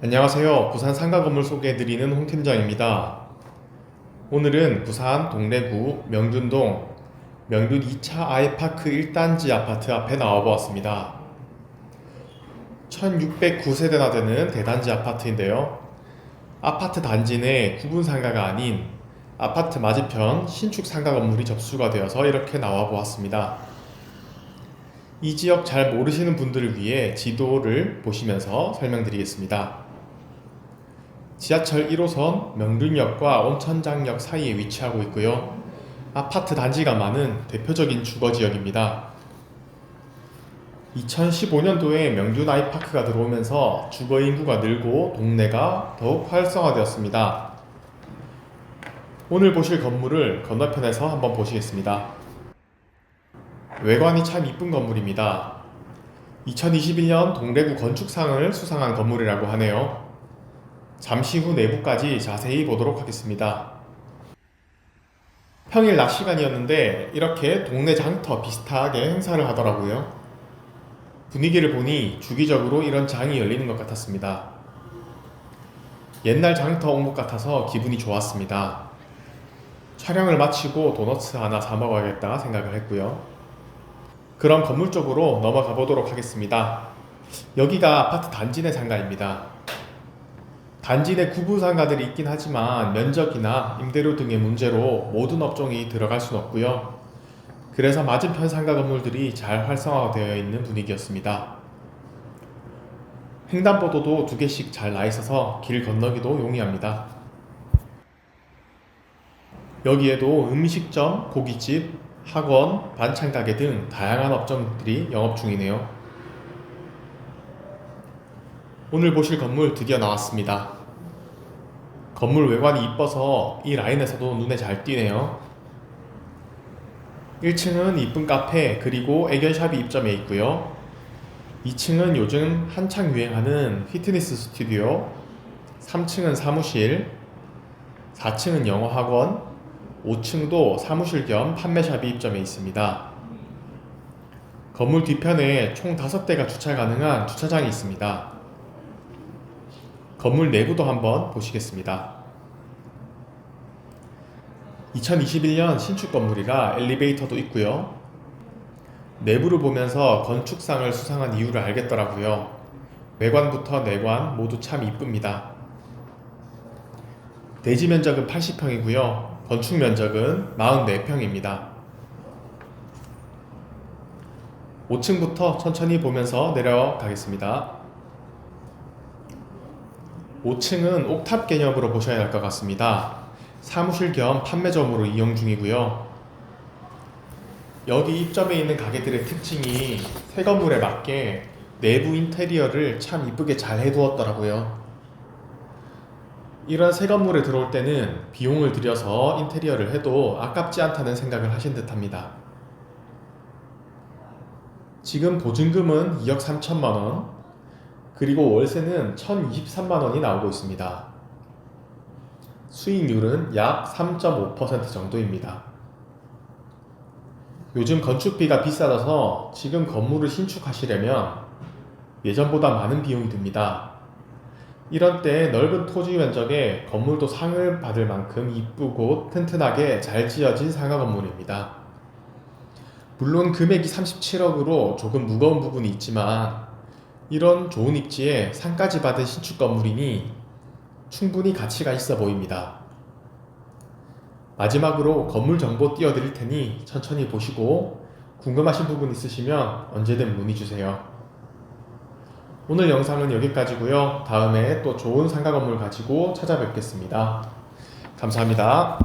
안녕하세요. 부산 상가 건물 소개해드리는 홍 팀장입니다. 오늘은 부산 동래구 명륜동 명륜 2차 아이파크 1단지 아파트 앞에 나와보았습니다. 1609세대나 되는 대단지 아파트인데요. 아파트 단지 내 구분 상가가 아닌 아파트 맞은편 신축 상가 건물이 접수가 되어서 이렇게 나와 보았습니다. 이 지역 잘 모르시는 분들을 위해 지도를 보시면서 설명드리겠습니다. 지하철 1호선 명륜역과 온천장역 사이에 위치하고 있고요. 아파트 단지가 많은 대표적인 주거 지역입니다. 2015년도에 명륜 아이파크가 들어오면서 주거 인구가 늘고 동네가 더욱 활성화되었습니다. 오늘 보실 건물을 건너편에서 한번 보시겠습니다. 외관이 참 이쁜 건물입니다. 2021년 동래구 건축상을 수상한 건물이라고 하네요. 잠시 후 내부까지 자세히 보도록 하겠습니다. 평일 낮 시간이었는데 이렇게 동네 장터 비슷하게 행사를 하더라고요. 분위기를 보니 주기적으로 이런 장이 열리는 것 같았습니다. 옛날 장터 온 것 같아서 기분이 좋았습니다. 촬영을 마치고 도너츠 하나 사 먹어야겠다 생각을 했고요. 그럼 건물 쪽으로 넘어가 보도록 하겠습니다. 여기가 아파트 단지 내 상가입니다. 단지 내 구분 상가들이 있긴 하지만 면적이나 임대료 등의 문제로 모든 업종이 들어갈 수는 없고요. 그래서 맞은편 상가 건물들이 잘 활성화되어 있는 분위기였습니다. 횡단보도도 두 개씩 잘 나 있어서 길 건너기도 용이합니다. 여기에도 음식점, 고깃집, 학원, 반찬 가게 등 다양한 업종들이 영업 중이네요. 오늘 보실 건물 드디어 나왔습니다. 건물 외관이 이뻐서 이 라인에서도 눈에 잘 띄네요. 1층은 이쁜 카페 그리고 애견샵이 입점해 있고요. 2층은 요즘 한창 유행하는 피트니스 스튜디오, 3층은 사무실, 4층은 영어 학원, 5층도 사무실 겸 판매샵이 입점해 있습니다. 건물 뒤편에 총 5대가 주차 가능한 주차장이 있습니다. 건물 내부도 한번 보시겠습니다. 2021년 신축 건물이라 엘리베이터도 있고요. 내부를 보면서 건축상을 수상한 이유를 알겠더라고요. 외관부터 내관 모두 참 이쁩니다. 대지 면적은 80평이고요. 건축 면적은 44평입니다. 5층부터 천천히 보면서 내려가겠습니다. 5층은 옥탑 개념으로 보셔야 할 것 같습니다. 사무실 겸 판매점으로 이용 중이고요. 여기 입점해 있는 가게들의 특징이 새 건물에 맞게 내부 인테리어를 참 이쁘게 잘 해두었더라고요. 이런 새 건물에 들어올 때는 비용을 들여서 인테리어를 해도 아깝지 않다는 생각을 하신 듯 합니다. 지금 보증금은 2억 3천만 원, 그리고 월세는 1,023만 원이 나오고 있습니다. 수익률은 약 3.5% 정도입니다. 요즘 건축비가 비싸져서 지금 건물을 신축하시려면 예전보다 많은 비용이 듭니다. 이런 때 넓은 토지 면적에 건물도 상을 받을 만큼 이쁘고 튼튼하게 잘 지어진 상가 건물입니다. 물론 금액이 37억으로 조금 무거운 부분이 있지만 이런 좋은 입지에 상까지 받은 신축 건물이니 충분히 가치가 있어 보입니다. 마지막으로 건물 정보 띄워드릴 테니 천천히 보시고 궁금하신 부분 있으시면 언제든 문의 주세요. 오늘 영상은 여기까지고요. 다음에 또 좋은 상가 건물 가지고 찾아뵙겠습니다. 감사합니다.